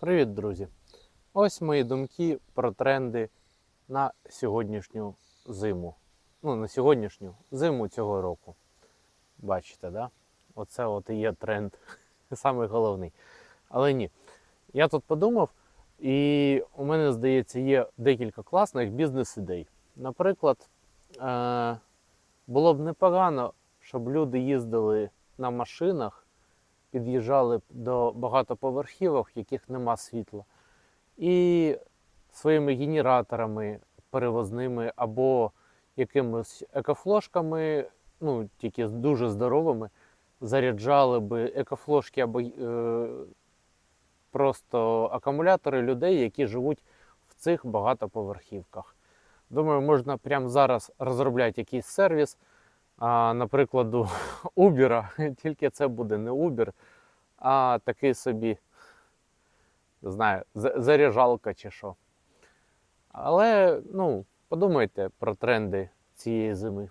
Привіт, друзі! Ось мої думки про тренди на сьогоднішню зиму. Ну, на сьогоднішню зиму цього року. Бачите, да? Оце от і є тренд, самий головний. Але ні. Я тут подумав, і у мене, здається, є декілька класних бізнес-ідей. Наприклад, е- було б непогано, щоб люди їздили на машинах під'їжджали до багатоповерхівок, в яких нема світла, і своїми генераторами перевозними або якимись екофлошками, ну тільки дуже здоровими, заряджали би екофлошки або е, просто акумулятори людей, які живуть в цих багатоповерхівках. Думаю, можна прямо зараз розробляти якийсь сервіс. А, наприклад, Uber, тільки це буде не Uber, а такий собі, не знаю, за- заряджалка чи що. Але ну, подумайте про тренди цієї зими.